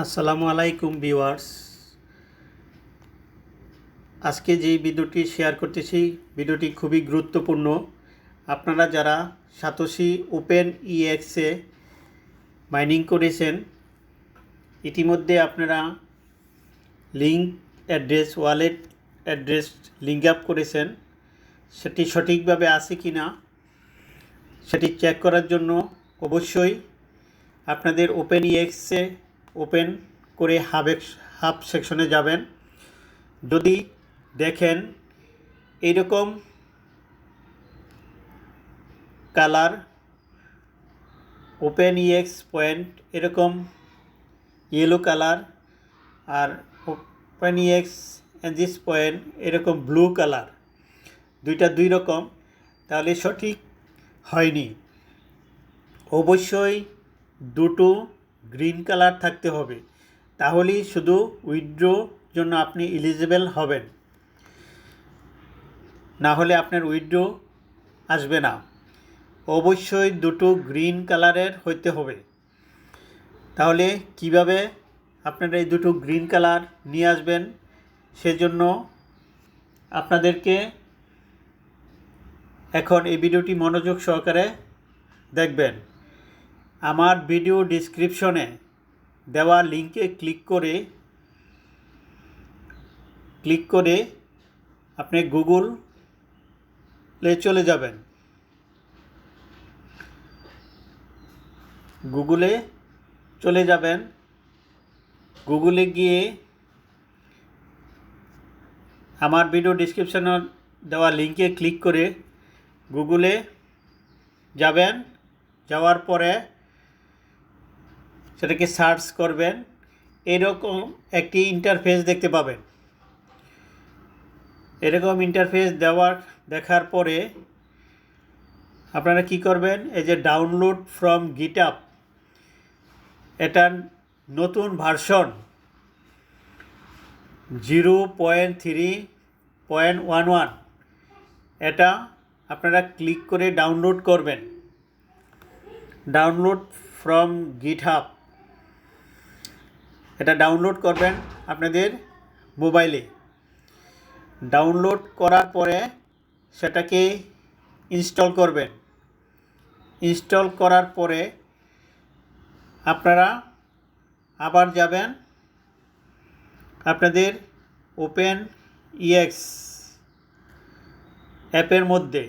আসসালামু আলাইকুম ভিউয়ার্স। আজকে যে ভিডিওটি শেয়ার করতেছি, ভিডিওটি খুবই গুরুত্বপূর্ণ। আপনারা যারা সাতোশি ওপেন ইএক্সে মাইনিং করেছেন, ইতিমধ্যে আপনারা link address, wallet address link up করেছেন। সেটি সঠিকভাবে আছে কি না সেটি চেক করার জন্য অবশ্যই আপনাদের ওপেন ইএক্সে ওপেন করে হাবে হাব সেকশনে যাবেন। যদি দেখেন এইরকম কালার, ওপেন ইএক্স পয়েন্ট এরকম ইয়েলো কালার আর ওপেন ইএক্স এনজিস পয়েন্ট এরকম ব্লু কালার, দুইটা দুই রকম, তাহলে সঠিক হয়নি। অবশ্যই দুটো গ্রিন কালার থাকতে হবে। তাহলেই শুধু উইথড্রো জন্য আপনি এলিজিবল হবেন। না হলে আপনার উইথড্রো আসবে না। অবশ্যই দুটো গ্রিন কালারের হইতে হবে। তাহলে কীভাবে আপনারা এই দুটো গ্রিন কালার নিয়ে আসবেন, সেজন্য আপনাদেরকে এখন এই ভিডিওটি মনোযোগ সহকারে দেখবেন। আমার ভিডিও ডিসক্রিপশনে দেওয়া লিঙ্কে ক্লিক করে ক্লিক করে আপনি গুগলে চলে যাবেন। গুগলে চলে যাবেন। গুগলে গিয়ে আমার ভিডিও ডিসক্রিপশনে দেওয়া লিঙ্কে ক্লিক করে গুগলে যাবেন। যাওয়ার পরে সেটাকে সার্চ করবেন, এরকম একটি ইন্টারফেস দেখতে পাবেন। এরকম ইন্টারফেস দেওয়ার, দেখার পরে আপনারা কি করবেন, এই যে ডাউনলোড ফ্রম গিট আপ এটার নতুন version zero point three point one one এটা আপনারা ক্লিক করে ডাউনলোড করবেন। ডাউনলোড ফ্রম গিট হাব এটা ডাউনলোড করবেন আপনাদের মোবাইলে ডাউনলোড করার পরে সেটাকে ইনস্টল করবেন। ইনস্টল করার পরে আপনারা আবার যাবেন আপনাদের ওপেন ইএক্স অ্যাপের মধ্যে।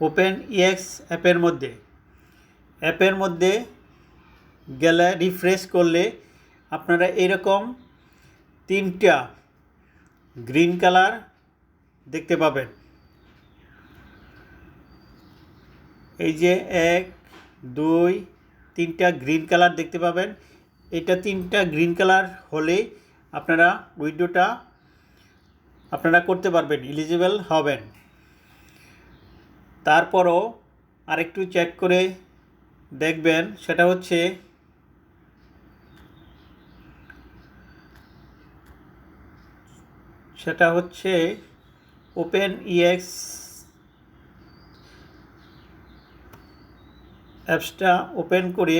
ওপেন ইএক্স অ্যাপের মধ্যে। অ্যাপের মধ্যে গেলে রিফ্রেশ করলে আপনারা এরকম তিনটা গ্রিন কালার দেখতে পাবেন। এই যে এক, দুই, তিনটা গ্রিন কালার দেখতে পাবেন। এটা তিনটা গ্রিন কালার হলে আপনারা উইডোটা আপনারা করতে পারবেন এলিজিবল হবেন। তারপরও আরেকটু চেক করে দেখবেন, সেটা হচ্ছে সেটা হচ্ছে ওপেন ইএক্স অ্যাপসটা ওপেন করে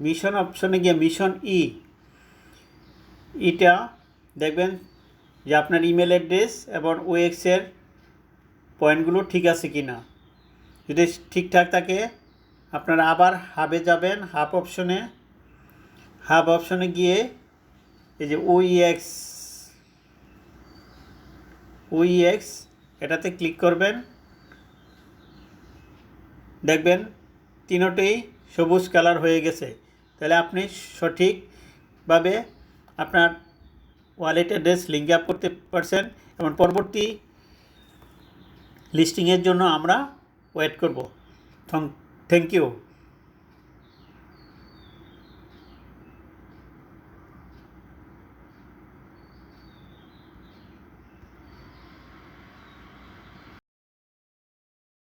মিশন অপশনে গিয়ে মিশন ই, ইটা দেখবেন যে আপনার ইমেল অ্যাড্রেস এবং ওএক্সের পয়েন্টগুলো ঠিক আছে কি না। যদি ঠিকঠাক থাকে, আপনারা আবার হাবে যাবেন হাব অপশনে। হাব অপশনে গিয়ে এই যে ওইএক্স ওইএক্স এটাতে ক্লিক করবেন। দেখবেন তিনোটেই সবুজ কালার হয়ে গেছে। তাহলে আপনি সঠিকভাবে আপনার ওয়ালেট অ্যাড্রেস লিঙ্ক আপ করতে পারছেন এবং পরবর্তী লিস্টিংয়ের জন্য আমরা ওয়েট করব। Thank you.